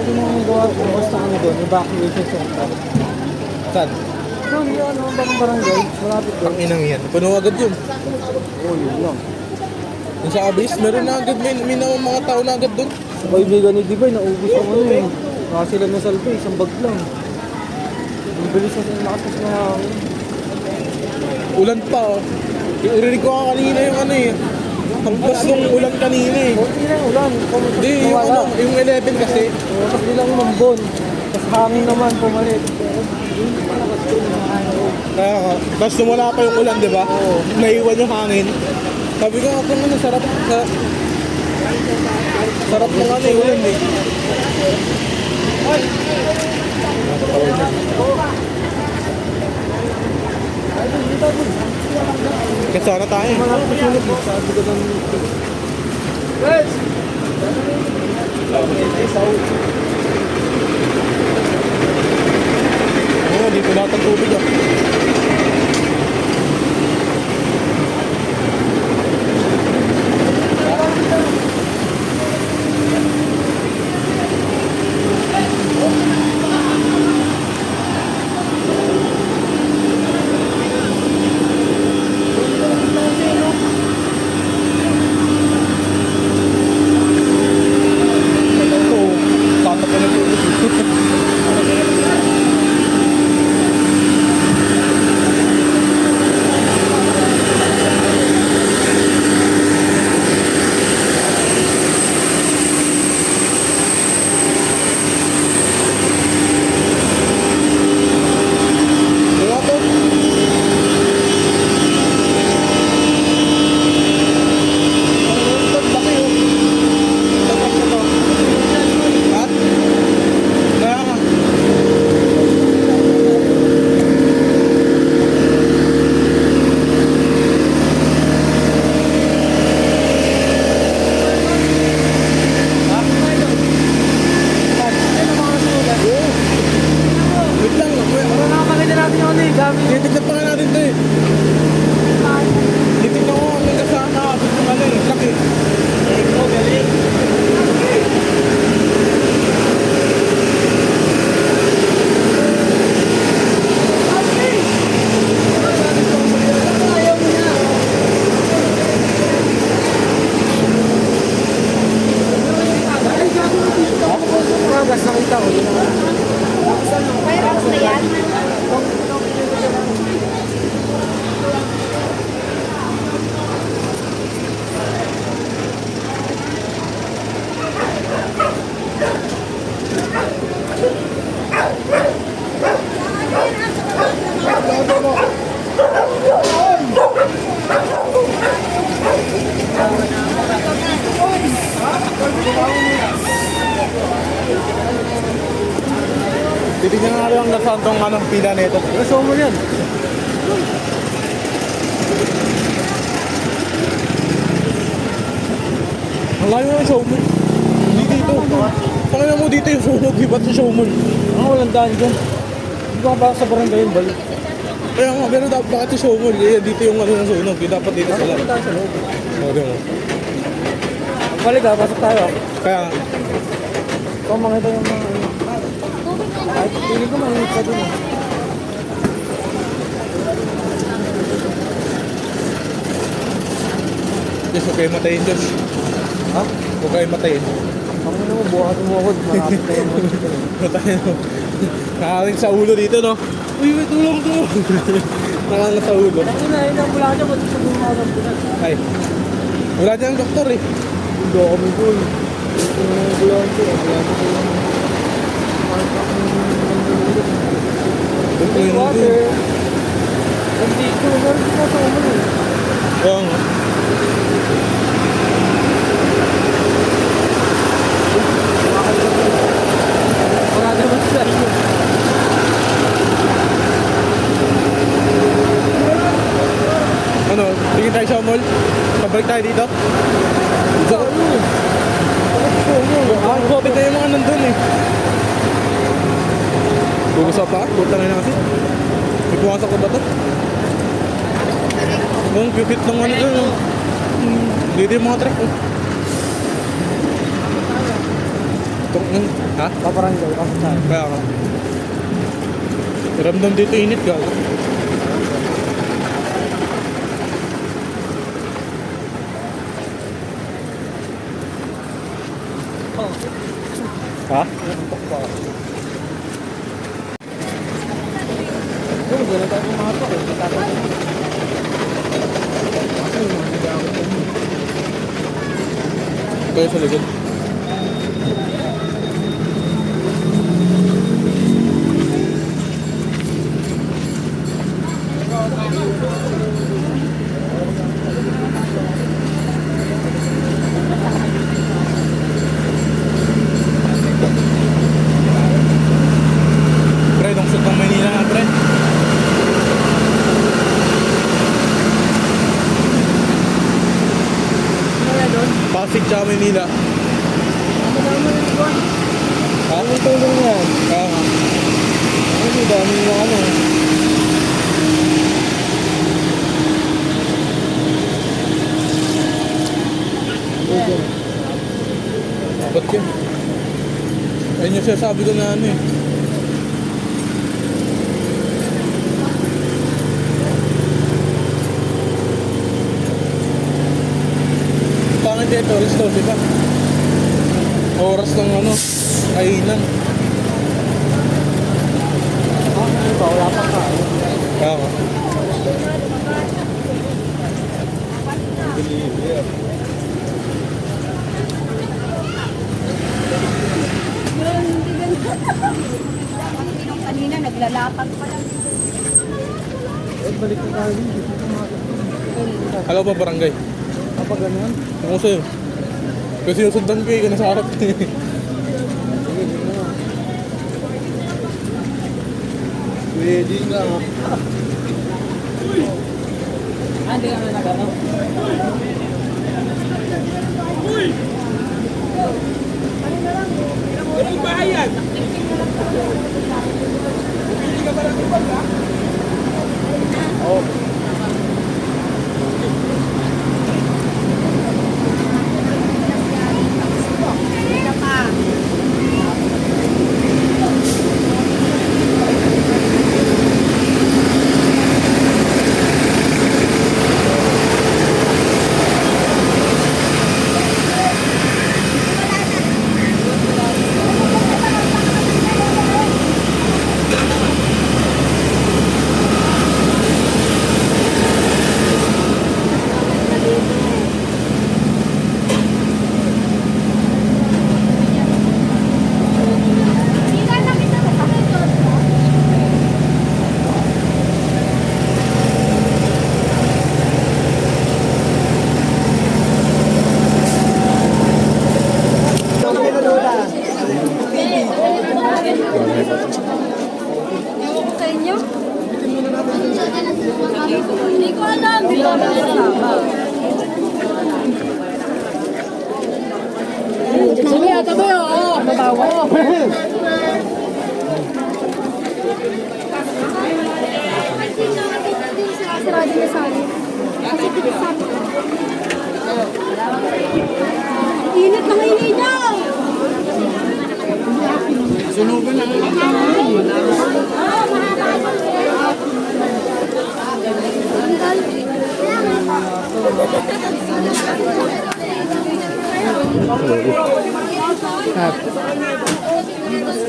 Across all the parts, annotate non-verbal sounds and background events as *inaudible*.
lagi nang gawa basta ano doon, evacuation center. Saan? Doon yung ano, bang barangay, malapit doon. Ang inang yan. Puno agad yun. Oo, yun lang. Yung sa Abyss, meron na agad. May, may na- mga tao na agad doon. Sa kaibigan ni Divine, naubos ang ano eh. Naka sila na salve, isang bag lang. Ang bilis na sila lakas na hangin. Ulan pa oh. Irinig ko nga kanina yung ano eh. Hampas nung ulan kanina eh. Kunti na ulan. Hindi, yung ano, yung 11 kasi. Tapos bilang umambon. Tapos hangin naman, pumalit. Kaya nga, tapos wala pa yung ulan, di ba? Oo. Naiwan yung hangin. Sabi ko kung ano, sarap, sa, sarap ng ano yung ulan eh. Kasi sana tayo. Ng... Oo, dito ang tubig ah. Oo, tatap na tubig. Kaya to. Ang laki oh. Tatak na to. Ha? Kaya nga. Wait lang. wait. Wala nakakakita natin yung ano eh. Gamit yung... Titignan pa nga natin to eh. Titignan ko ang kasama. Ito ano eh. Laki. Magas nakita ko. Yun ang... Mayroon na yan. Titignan nga lang ang saan tong anong pila nito. Gusto mo yan. Ang layo ng showman. Hindi dito. Pakina mo dito yung sunog. Iba't sa showman. Ang walang daan dyan. Hindi ko ba sa barangay yung balik? Kaya nga, pero dapat bakit yung showman? Eh, dito yung ano ng sunog. Di dapat dito sa Pasok loob. tayo sa loob. O, di mo. Balik ah, pasok tayo. Kaya nga, Kung makita yung mga... ano. Kahit pili ko mainit ka dun eh. Diyos, huwag kayo matayin, Diyos. Ha? Huwag kayo matayin. Ang mo, buhat mo ako. Na yung hospital. *laughs* Matayin mo. Nakaking sa ulo dito, no? Uy, may tulong to! *laughs* Nakaking sa ulo. Ina, ina, wala ka dyan. Ba't sa mga hospital? Ay, wala dyan ang doktor eh. Hindi ako may goal. Ito na yung ambulante. Ambulante ko lang. Parang ako Doktor yung yun water. Hindi ko, meron ko sa ulo eh. Kaya nga. Wala naman sa iyo. Ano, tingin tayo sa mall? Pabalik tayo dito? Dito? Ah, COVID na yung mga nandun eh. Gugusto pa? Puta na natin. May pumasok ko ba to? Ang cute ng ano dun. oh. Dito yung mga truck oh. Itong, Ha? Paparangay, kasi saan? Kaya nga. Ramdam dito init ka. Ha? Yung, doon na tayo pumapak eh. Tatapos. Ay, mga gamit yan. Kaya sa likod. Pre, nung sutang Maynila nga, pre. Kaya doon, Pasig tsaka Maynila. ano naman yung iba? Ha? Ano yung tulong yan? Kaya nga. Ano, dami na ano. Ba't yun? Ayun yung sinasabi ko na ano eh. Pangit dito, alas 12 pa. Oras ng ano, kainan. Ah, ba? Wala kain. Kaya nga. Kanina, naglalapag pa. Alam ba barangay? Kapag ganun, Ako sa'yo. Kasi sinusundan ko eh, ka nasa harap *laughs* eh. na. Pwede nga. Ah, hindi naman nagano. Kanina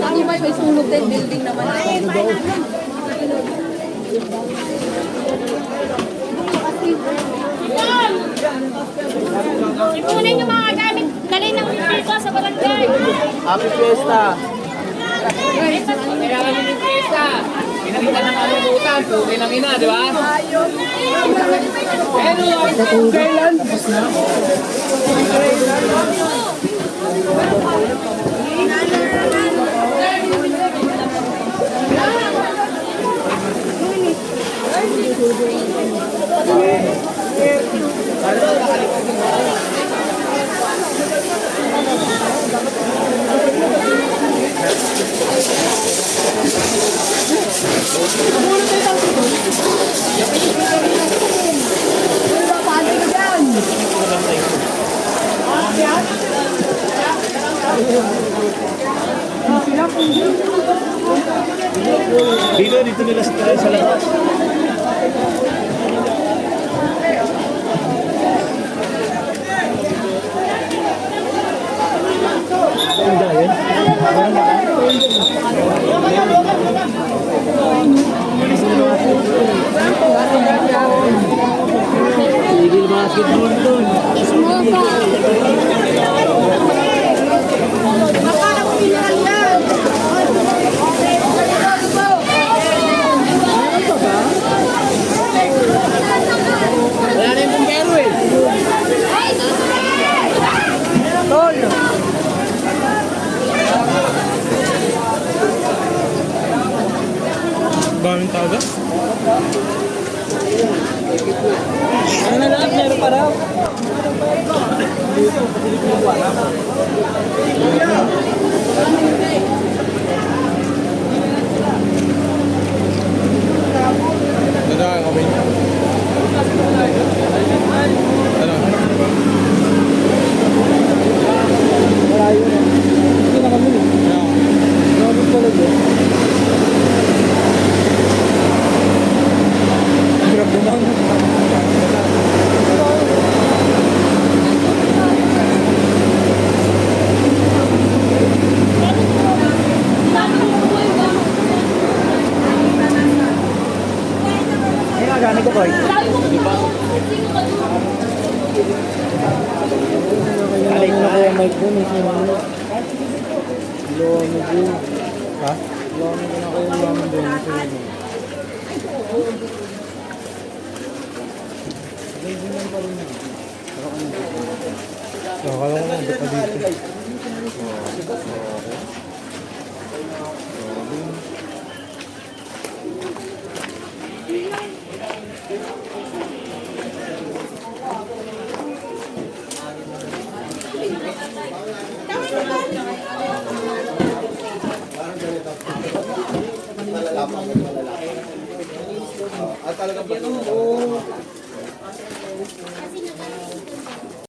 Ano ba may sunog din building naman? Ipunin yung mga gamit. Dali ng ko sa barangay. Happy Fiesta! Yung fiesta. Kalubutan, tuloy ina, di ba? Pero, kailan? Paano ka Ano na lang, meron pa raw. Nadaan kami. Ano? Malayo na. Hindi na kami. Ano? Grabe pala doon. Hirap naman. Ay, nagani ko, boy. Alay na kaya mic doon, eh, sino Lomi din. Ha? Lomi ko na kayo lomi din. Sino? Nakakala ko nandun pa dito.